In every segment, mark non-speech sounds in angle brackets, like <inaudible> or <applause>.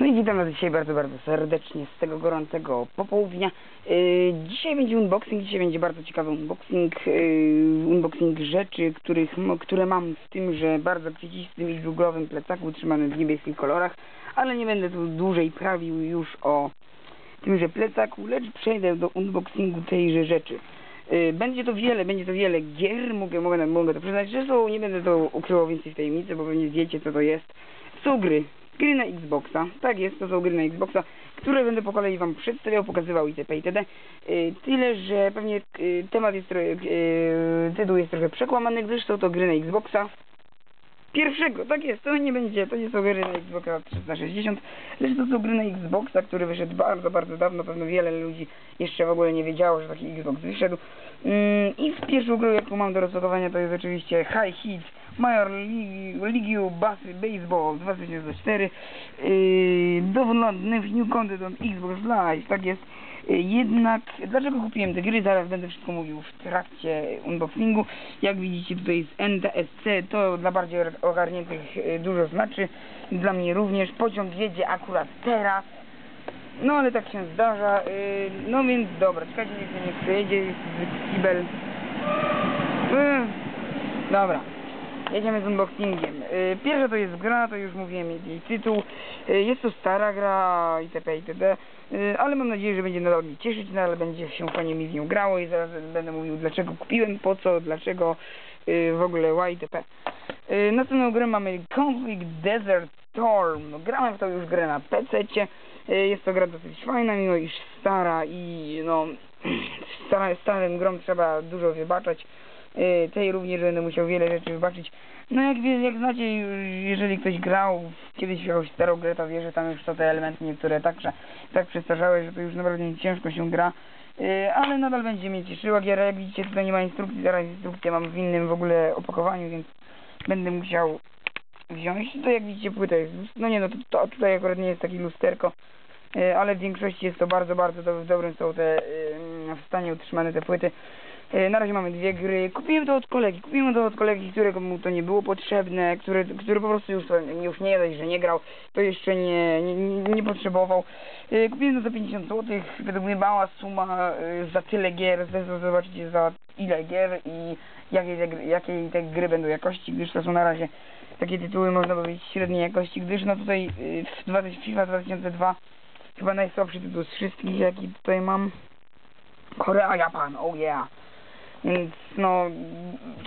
No i witam Was dzisiaj bardzo, bardzo serdecznie z tego gorącego popołudnia. Yy, dzisiaj będzie unboxing, dzisiaj będzie bardzo ciekawy unboxing, yy, unboxing rzeczy, których, które mam w tym, że bardzo kwiecistym i dżuglowym plecaku trzymanym w niebieskich kolorach, ale nie będę tu dłużej prawił już o tymże plecaku, lecz przejdę do unboxingu tejże rzeczy. Yy, Będzie to wiele, będzie to wiele gier, mogę, mogę, mogę to przyznać, są, nie będę to ukrywał więcej w tajemnicy, bo pewnie wiecie co to jest. Są gry, gry na Xboxa, tak jest, to są gry na Xboxa, które będę po kolei wam przedstawiał, pokazywał itp. itd. Yy, tyle, że pewnie yy, temat jest trochę, yy, tytuł jest trochę przekłamany, gdyż są to gry na Xboxa. Pierwszego, tak jest, to nie będzie, to nie są gry na Xboxa 360, lecz to są gry na Xboxa, który wyszedł bardzo, bardzo dawno, pewno wiele ludzi jeszcze w ogóle nie wiedziało, że taki Xbox wyszedł. Mm, I w pierwszą grę, jaką mam do rozpakowania, to jest oczywiście High Heat Major League Basy Baseball 2004 yy, dowolny w New Content on Xbox Live, tak jest. Yy, Jednak, dlaczego kupiłem te gry? Zaraz będę wszystko mówił w trakcie unboxingu. Jak widzicie tutaj jest NTSC, to dla bardziej ogarniętych yy, dużo znaczy. Dla mnie również. Pociąg jedzie akurat teraz. No ale tak się zdarza. Yy, no więc dobra, czekajcie, niech nie przejedzie. Kibel. Dobra. Jedziemy z unboxingiem. Yy, pierwsza to jest gra, to już mówiłem jej tytuł. Yy, jest to stara gra itp. itd. Yy, ale mam nadzieję, że będzie nadal mnie cieszyć, nadal będzie się fajnie mi z nią grało i zaraz będę mówił dlaczego kupiłem, po co, dlaczego w ogóle itp. Yy, następną grę mamy Conflict Desert Storm. Grałem w tą już grę na PC-cie. Yy, jest to gra dosyć fajna, mimo iż stara i no <clears throat> stara, starym grom trzeba dużo wybaczać. Yy, tej również będę musiał wiele rzeczy wybaczyć. No jak, wie, jak znacie, jeżeli ktoś grał kiedyś w jakąś starą grę, to wie, że tam już są te elementy niektóre tak, że, tak przestarzałe, że to już naprawdę ciężko się gra. Yy, ale nadal będzie mnie cieszyła giera. Jak widzicie tutaj nie ma instrukcji, zaraz instrukcję mam w innym w ogóle opakowaniu, więc będę musiał wziąć. Tutaj jak widzicie płyta jest, no nie no, to, to tutaj akurat nie jest takie lusterko, yy, ale w większości jest to bardzo, bardzo do, w dobrym są te, yy, w stanie utrzymane te płyty. Yy, na razie mamy dwie gry. Kupiłem to od kolegi. Kupiłem to od kolegi, którego mu to nie było potrzebne, który, który po prostu już, już nie dość, że nie grał, to jeszcze nie, nie, nie, potrzebował. Yy, kupiłem to za 50 zł. Według mnie mała suma yy, za tyle gier. Zresztą zobaczycie za ile gier i jakie te, jakiej te gry będą jakości, gdyż to są na razie takie tytuły, można powiedzieć, średniej jakości, gdyż no tutaj w 20, FIFA 2002 chyba najsłabszy tytuł z wszystkich, jaki tutaj mam. Korea, Japan, oh yeah. Więc no,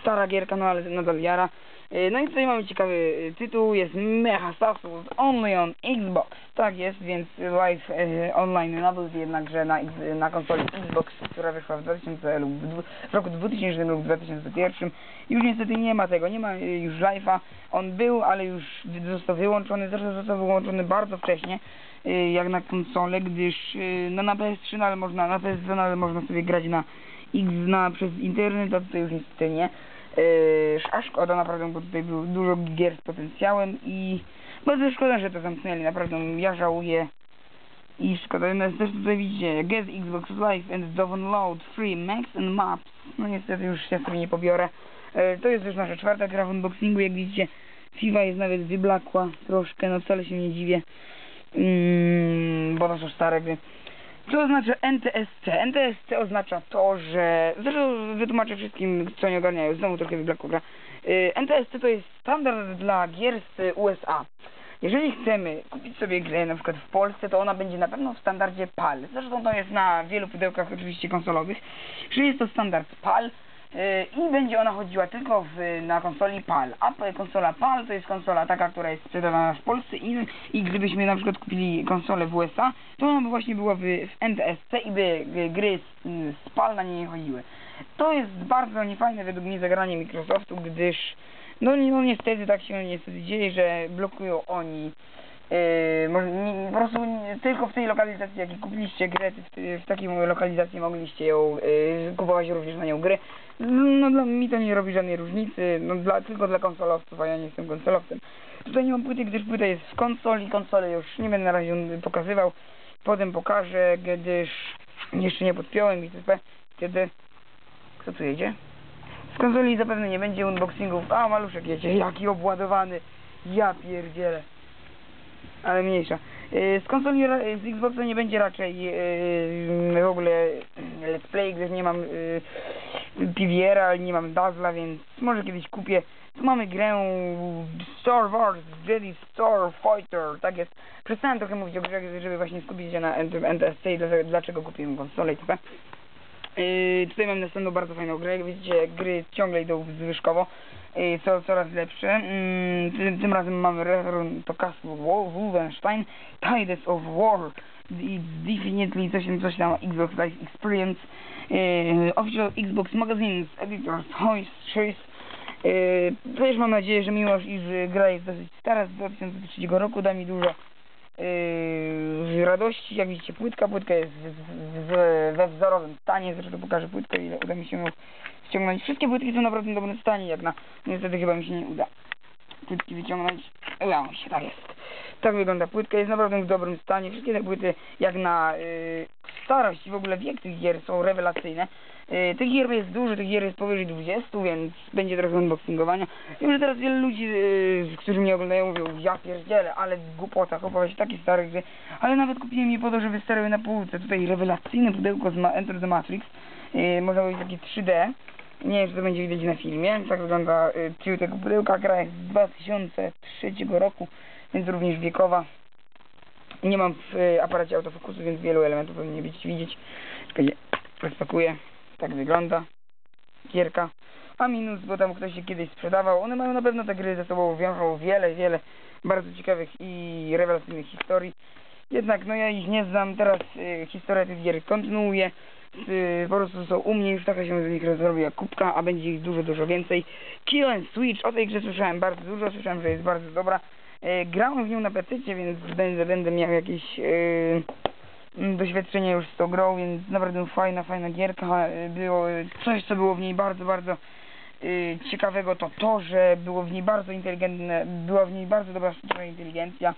stara gierka, no ale nadal jara. Yy, No i tutaj mamy ciekawy yy, tytuł, jest Mecha Stasus Only on Xbox. Tak jest, więc live yy, online nabyt jednakże na, na konsoli Xbox, która wyszła w 2000 lub w, w roku 2000 lub 2001. Już niestety nie ma tego, nie ma yy, już live'a. On był, ale już został wyłączony, zresztą został wyłączony bardzo wcześnie, jak na konsolę, gdyż no na PS3, no ale można, na PS2, no ale można sobie grać na X na, przez internet, a tutaj już niestety nie. Yy, a szkoda naprawdę, bo tutaj było dużo gier z potencjałem i bardzo szkoda, że to zamknęli, naprawdę ja żałuję i szkoda, no też tutaj widzicie, Get Xbox Live and download free max and maps, no niestety już się sobie nie pobiorę. Yy, to jest już nasza czwarta gra w unboxingu, jak widzicie FIFA jest nawet wyblakła troszkę, no wcale się nie dziwię, mm, bo to są stare gry. Co oznacza NTSC? NTSC oznacza to, że... Wytłumaczę wszystkim, co nie ogarniają. Znowu trochę wyblakła gra. Yy, NTSC to jest standard dla gier z USA. Jeżeli chcemy kupić sobie grę na przykład w Polsce, to ona będzie na pewno w standardzie PAL. Zresztą to jest na wielu pudełkach oczywiście konsolowych, że jest to standard PAL i będzie ona chodziła tylko w, na konsoli PAL. A konsola PAL to jest konsola taka, która jest sprzedawana w Polsce i, i gdybyśmy na przykład kupili konsolę w USA, to ona by właśnie była w, w NTSC i by gry z, z PAL na niej nie chodziły. To jest bardzo niefajne według mnie zagranie Microsoftu, gdyż no, no niestety tak się niestety dzieje, że blokują oni Yy, nie, po prostu nie, tylko w tej lokalizacji, jakiej kupiliście grę, w, w takiej lokalizacji mogliście ją yy, kupować również na nią gry. No dla mi to nie robi żadnej różnicy, no dla, tylko dla konsolowców, a ja nie jestem konsolowcem. Tutaj nie mam płyty, gdyż płyta jest w konsoli, konsolę już nie będę na razie pokazywał. Potem pokażę, gdyż jeszcze nie podpiąłem itp. Kiedy... Kto tu jedzie? Z konsoli zapewne nie będzie unboxingów. A, maluszek jedzie, jaki obładowany. Ja pierdzielę. Ale mniejsza. Y, Z konsoli, ra- z Xboxa nie będzie raczej y, w ogóle y, let's play, gdyż nie mam y, PVR-a, nie mam Dazzla, więc może kiedyś kupię. Tu mamy grę Star Wars Jedi Star Fighter, tak jest. Przestałem trochę mówić o grze, żeby właśnie skupić się na NTSC i dlaczego, kupiłem konsolę itp. Yy, tutaj mam następną bardzo fajną grę, widzicie gry ciągle idą zwyżkowo, co, coraz lepsze. Yy, tym, tym razem mamy Wol- Wolfenstein, Tides of War, It's definitely coś tam, coś tam, Xbox Live Experience, yy, Official Xbox Magazines, Editor's Choice. Yy, też mam nadzieję, że mimo iż gra jest dosyć stara, z 2003 roku, da mi dużo yy, radości, jak widzicie płytka, płytka jest we wzorowym stanie, zresztą pokażę płytkę ile uda mi się ją ściągnąć. Wszystkie płytki są naprawdę w dobrym stanie, jak na, niestety chyba mi się nie uda płytki wyciągnąć, udało mi się, tak jest. Tak wygląda płytka, jest naprawdę w dobrym stanie, wszystkie te płyty jak na yy, starość i w ogóle wiek tych gier są rewelacyjne. Yy, tych gier jest dużo, tych gier jest powyżej 20, więc będzie trochę unboxingowania. Wiem, że teraz wiele ludzi, yy, którzy mnie oglądają mówią, ja pierdzielę, ale głupota, kupować takie stare gry, ale nawet kupiłem je po to, żeby starały na półce. Tutaj rewelacyjne pudełko z Ma Enter the Matrix, yy, można powiedzieć takie 3D. Nie wiem, czy to będzie widać na filmie. Tak wygląda y, tył tego pudełka. Gra jest z 2003 roku, więc również wiekowa. Nie mam w y, aparacie autofokusu, więc wielu elementów pewnie nie będziecie widzieć. Czekajcie, rozpakuję. Tak wygląda. Gierka. A minus, bo tam ktoś się kiedyś sprzedawał. One mają na pewno te gry ze sobą wiążą wiele, wiele bardzo ciekawych i rewelacyjnych historii. Jednak no ja ich nie znam. Teraz y, historia tych gier kontynuuję. Y, po prostu są u mnie, już taka się z nich rozrobiła kubka, a będzie ich dużo, dużo więcej. Kill and Switch, o tej grze słyszałem bardzo dużo, słyszałem, że jest bardzo dobra. E, grałem w nią na PC, więc będę, będę miał jakieś e, mm, doświadczenie już z tą grą, więc naprawdę fajna, fajna gierka. E, Było coś, co było w niej bardzo, bardzo e, ciekawego, to to, że było w niej bardzo inteligentne, była w niej bardzo dobra inteligencja.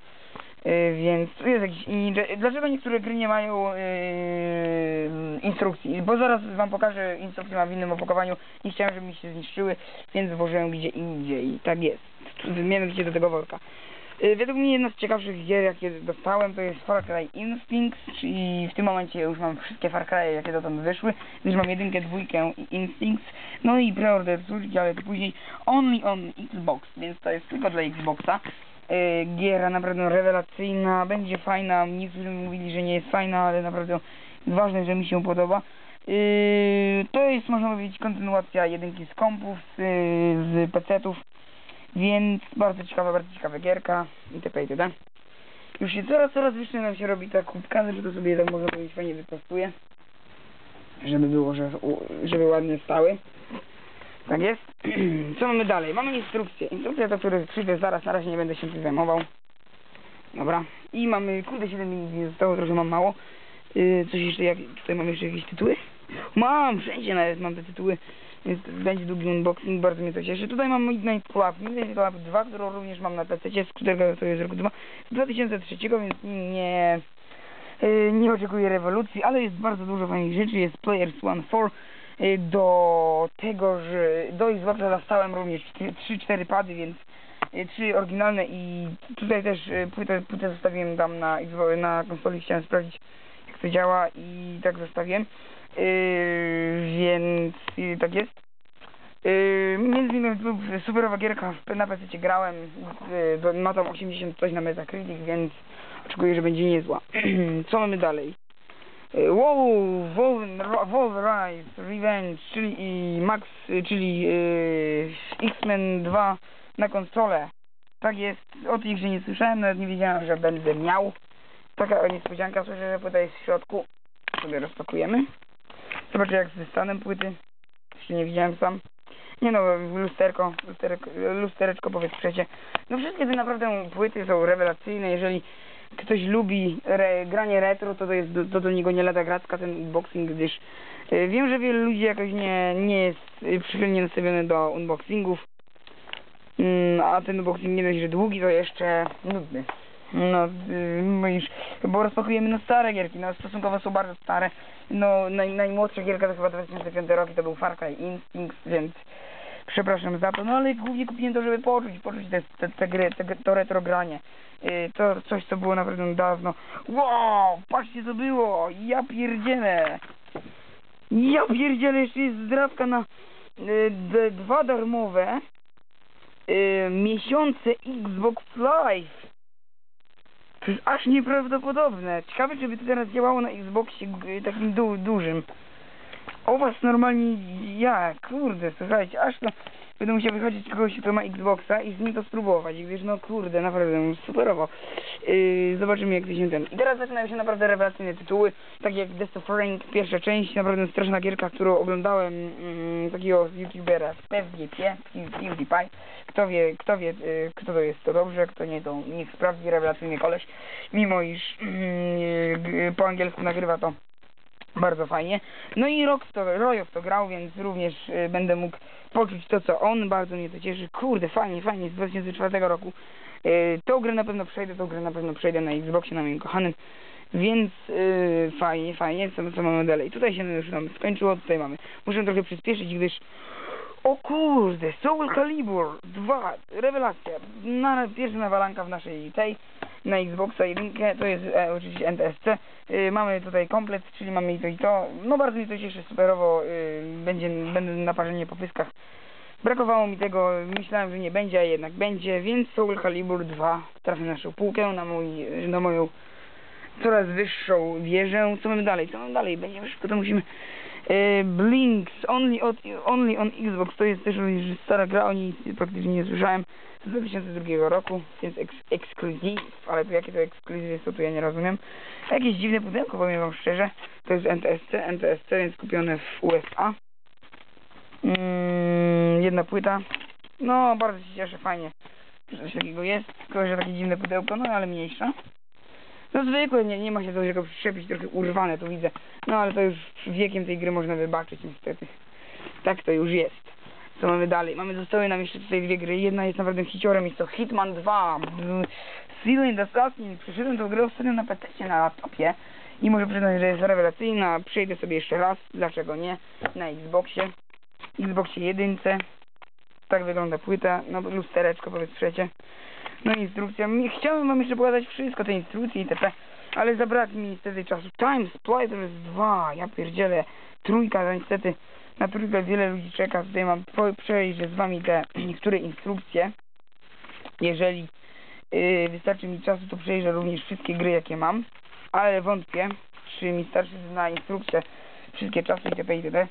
E, więc tu jest jakiś... I, dlaczego niektóre gry nie mają e, instrukcji? Bo zaraz wam pokażę instrukcję ma w innym opakowaniu. Nie chciałem, żeby mi się zniszczyły, więc włożyłem gdzie indziej. Tak jest. Mianowicie do tego worka. E, według mnie jedna z ciekawszych gier, jakie dostałem, to jest Far Cry Instincts, czyli w tym momencie już mam wszystkie Far Cry, jakie dotąd wyszły, gdyż mam jedynkę, dwójkę i Instincts, no i preorder trójki, ale później only on Xbox, więc to jest tylko dla Xboxa. E, giera naprawdę rewelacyjna, będzie fajna, niektórzy mówili, że nie jest fajna, ale naprawdę ważne, że mi się podoba. Yy, to jest, można powiedzieć, kontynuacja jedynki z kompów, z, z PC-ów, więc bardzo ciekawa, bardzo ciekawa gierka itp. itd. Już się coraz, coraz wyżej nam się robi ta kubka, że to sobie tak można powiedzieć fajnie wyprostuję, żeby było, że, żeby ładnie stały. Tak jest. <clears throat> Co mamy dalej? Mamy instrukcję. Instrukcja, do której przyjdę zaraz, na razie nie będę się tym zajmował. Dobra. I mamy, kurde, 7 minut nie zostało, trochę mam mało. Yy, coś jeszcze, jak, tutaj mam jeszcze jakieś tytuły? Mam, wszędzie nawet mam te tytuły, więc będzie długi unboxing, bardzo mnie to cieszy. Tutaj mam Midnight Club, Midnight Club 2, którą również mam na PC, skuterka to jest z roku 2, z 2003, więc nie, yy, nie oczekuję rewolucji, ale jest bardzo dużo fajnych rzeczy, jest Players One 4, yy, do tego, że do Xboxa dostałem również 3-4 pady, więc y, trzy oryginalne i tutaj też y, płytę, płytę zostawiłem tam na, na konsoli, chciałem sprawdzić jak to działa i tak zostawiłem. Yy, więc yy, tak jest. Yy, między innymi był superowa gierka na PC grałem, yy, ma tam 80 coś na Metacritic, więc oczekuję, że będzie niezła. <clears throat> Co mamy dalej? Yy, Wow, Wolver- Wolverine Revenge, czyli i Max, czyli yy, X-Men 2 na konsolę. Tak jest, o tej grze nie słyszałem, nawet nie wiedziałem, że będę miał. Taka niespodzianka, słyszę, że płyta jest w środku. Sobie rozpakujemy. Zobaczę jak ze stanem płyty. Jeszcze nie widziałem sam. Nie no, lusterko, lusterko, lustereczko powiedz przecie. No wszystkie te naprawdę płyty są rewelacyjne. Jeżeli ktoś lubi re, granie retro, to to jest do, to do niego nie lada gracka ten unboxing, gdyż e, wiem, że wielu ludzi jakoś nie, nie jest e, przychylnie nastawiony do unboxingów. Mm, a ten unboxing nie dość, że długi, to jeszcze nudny. No, yy, mówisz, bo rozpakujemy no stare gierki, no stosunkowo są bardzo stare. No, naj, najmłodsza gierka to chyba 2005 rok i to był Far Cry Instincts, więc Przepraszam za to, no ale głównie kupiłem to, żeby poczuć, poczuć te, te, te gry, te, to retro granie. Yy, to coś, co było naprawdę dawno. Wow, patrzcie co było, ja pierdzielę. Ja pierdzielę, jeszcze jest zdrawka na y, dwa darmowe y, miesiące Xbox Live. To jest aż nieprawdopodobne. Ciekawe, czy by to teraz działało na Xboxie g- takim du dużym. O was normalnie ja, kurde, słuchajcie, aż to będę musiał wychodzić kogoś, kto ma Xboxa i z nim to spróbować, gdyż no kurde, naprawdę superowo. Yy, zobaczymy jak to się ten. I teraz zaczynają się naprawdę rewelacyjne tytuły, takie jak Death of Rank, pierwsza część, naprawdę straszna gierka, którą oglądałem mm, takiego youtubera PewDiePie, Pew- PewDiePie. Kto wie, kto wie, yy, kto to jest, to dobrze, kto nie, to niech sprawdzi rewelacyjny koleś, mimo iż mm, yy, po angielsku nagrywa to bardzo fajnie. No i rok w to, w to grał, więc również y, będę mógł poczuć to, co on. Bardzo mnie to cieszy. Kurde, fajnie, fajnie, z 2004 roku. Y, tą grę na pewno przejdę, tą grę na pewno przejdę na Xboxie, na moim kochanym. Więc y, fajnie, fajnie, co, co mamy dalej. Tutaj się już nam skończyło, tutaj mamy. Muszę trochę przyspieszyć, gdyż... O kurde, Soul Calibur 2, rewelacja. Na, pierwsza nawalanka w naszej tej, na Xboxa 1, to jest e, oczywiście NTSC. Y, mamy tutaj komplet, czyli mamy i to i to. No bardzo mi to cieszy, superowo. Y, będzie, będę naparzenie po pyskach. Brakowało mi tego, myślałem, że nie będzie, a jednak będzie, więc Soul Calibur 2 trafi na naszą półkę, na, mój, na moją coraz wyższą wieżę. Co mamy dalej? Co mamy dalej? Będziemy szybko, to musimy... E, Blinks, only, only on Xbox, to jest też również stara gra, o niej praktycznie nie słyszałem, z 2002 roku, więc eks, ekskluzyw, ale jakie to ekskluzyw jest, to tu ja nie rozumiem. Jakieś dziwne pudełko, powiem wam szczerze, to jest NTSC, NTSC, więc kupione w USA. Mm, jedna płyta, no bardzo się cieszę, fajnie, że coś takiego jest, tylko że takie dziwne pudełko, no ale mniejsza. No zwykłe, nie, nie ma się do czego przyczepić, trochę urwane to widzę. No ale to już wiekiem tej gry można wybaczyć niestety. Tak to już jest. Co mamy dalej? Mamy, zostały nam jeszcze tutaj dwie gry. Jedna jest naprawdę hiciorem, jest to Hitman 2. Silent Assassin. Przeszedłem tą grę ostatnio na PC, na laptopie. I muszę przyznać, że jest rewelacyjna. Przejdę sobie jeszcze raz, dlaczego nie, na Xboxie. Xboxie jedynce. Tak wygląda płyta. No lustereczko powiedz przecie. No instrukcja. Chciałem wam jeszcze pokazać wszystko, te instrukcje itp. Ale zabrakło mi niestety czasu. Time Splitters 2, ja pierdzielę. Trójka, no niestety na trójkę wiele ludzi czeka. Tutaj mam przejść z wami te <clears throat> niektóre instrukcje. Jeżeli yy, wystarczy mi czasu, to przejrzę również wszystkie gry, jakie mam. Ale wątpię, czy mi starczy na instrukcję wszystkie czasy itp. itp.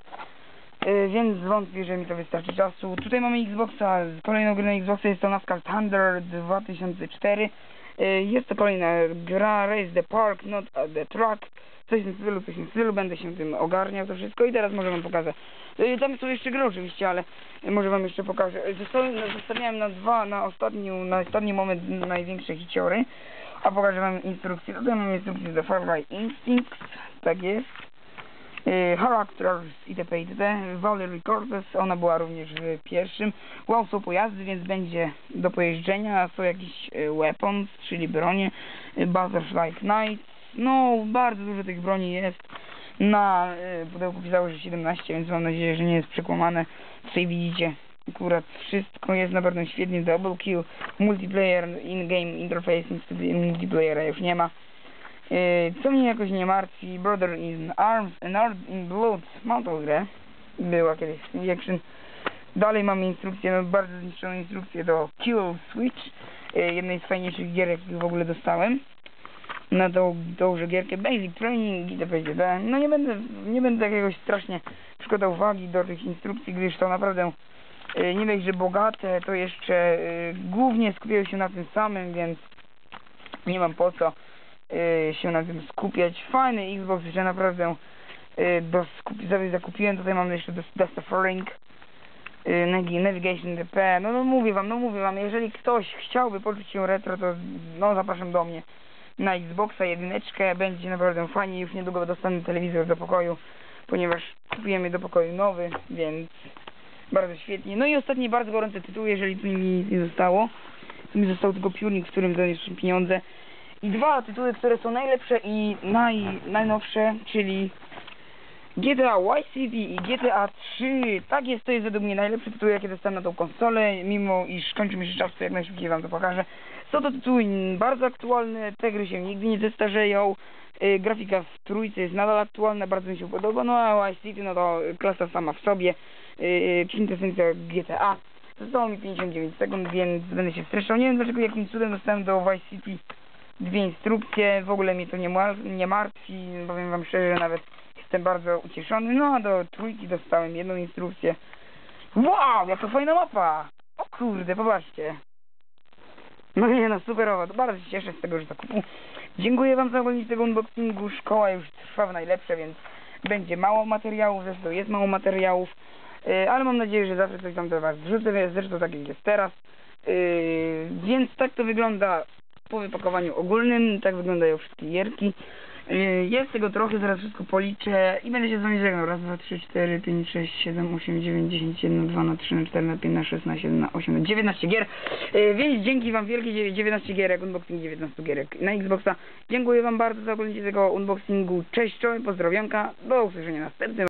Yy, więc wątpię, że mi to wystarczy czasu. Tutaj mamy Xboxa, kolejną grę na Xboxa jest to NASCAR Thunder 2004. Yy, jest to kolejna gra, Race the Park, Not the Track. Coś w tym stylu, coś w tym stylu, będę się tym ogarniał to wszystko i teraz może wam pokażę. Yy, tam są jeszcze gry oczywiście, ale może wam jeszcze pokażę. Zostawiałem na dwa, na ostatni, na ostatni moment największe hiciory. A pokażę wam instrukcję. Tutaj mam instrukcję do Far Cry Instincts, tak jest y, Characters itp. itp. Valerie Cortez, ona była również w pierwszym. Wow, są pojazdy, więc będzie do pojeżdżenia. Są jakieś y, weapons, czyli bronie. Y, Butterfly Knights. No, bardzo dużo tych broni jest. Na pudełku pisało, że 17, więc mam nadzieję, że nie jest przekłamane. Tutaj widzicie, akurat wszystko jest naprawdę świetnie. Double kill, multiplayer, in-game interface, niestety multiplayera już nie ma. Yy, co mnie jakoś nie martwi, Brother in Arms and Art in Blood, mam tą grę, była kiedyś w Action. Dalej mamy instrukcję, no bardzo zniszczoną instrukcję do Kill Switch, yy, jednej z fajniejszych gier, jakich w ogóle dostałem. Na tą, tąże gierkę Basic Training itp. itp. No nie będę, nie będę jakiegoś strasznie przykładał uwagi do tych instrukcji, gdyż to naprawdę yy, nie dość, że bogate, to jeszcze głównie skupiają się na tym samym, więc nie mam po co się na tym skupiać. Fajny Xbox, że naprawdę do sobie zakupiłem. Tutaj mamy jeszcze Dust of Ring, Navi- Navigation DP. No, no mówię wam, no mówię wam, jeżeli ktoś chciałby poczuć się retro, to no zapraszam do mnie na Xboxa jedyneczkę. Będzie naprawdę fajnie. Już niedługo dostanę telewizor do pokoju, ponieważ kupiłem je do pokoju nowy, więc bardzo świetnie. No i ostatni bardzo gorący tytuł, jeżeli tu mi nic nie zostało. Tu mi został tylko piórnik, w którym zaniosłem pieniądze. I dwa tytuły, które są najlepsze i naj, najnowsze, czyli GTA Vice City i GTA 3. Tak jest, to jest według mnie najlepszy tytuł, jakie dostałem na tą konsolę, mimo iż kończy mi się czas, to jak najszybciej wam to pokażę. Są to tytuły bardzo aktualne, te gry się nigdy nie zestarzeją. Y, grafika w trójce jest nadal aktualna, bardzo mi się podoba, no a Vice City, no to klasa sama w sobie, yy, kwintesencja GTA. Zostało mi 59 sekund, więc będę się streszczał. Nie wiem dlaczego, jakim cudem dostałem do Vice City dwie instrukcje, w ogóle mnie to nie, nie martwi, powiem wam szczerze, nawet jestem bardzo ucieszony. No a do trójki dostałem jedną instrukcję. Wow, jaka fajna mapa! O kurde, popatrzcie. No nie no, superowa, to bardzo się cieszę z tego, że zakupu. Dziękuję wam za oglądanie tego unboxingu, szkoła już trwa w najlepsze, więc będzie mało materiałów, zresztą jest mało materiałów, yy, ale mam nadzieję, że zawsze coś tam do was wrzucę, zresztą tak jak jest teraz. Yy, więc tak to wygląda po wypakowaniu ogólnym, tak wyglądają wszystkie gierki. Yy, Jest tego trochę, zaraz wszystko policzę i będę się z wami żegnał. Raz, dwa, trzy, cztery, pięć, sześć, siedem, osiem, dziewięć, dziesięć, jeden, dwa, na trzy, na cztery, na pięć, na sześć, na siedem, na osiem, na dziewiętnaście gier. Yy, Więc dzięki wam wielkie, dziewię- 19 gierek, unboxing 19 gierek na Xboxa. Dziękuję wam bardzo za oglądanie tego unboxingu. Cześć, czołem, pozdrowionka, do usłyszenia następnym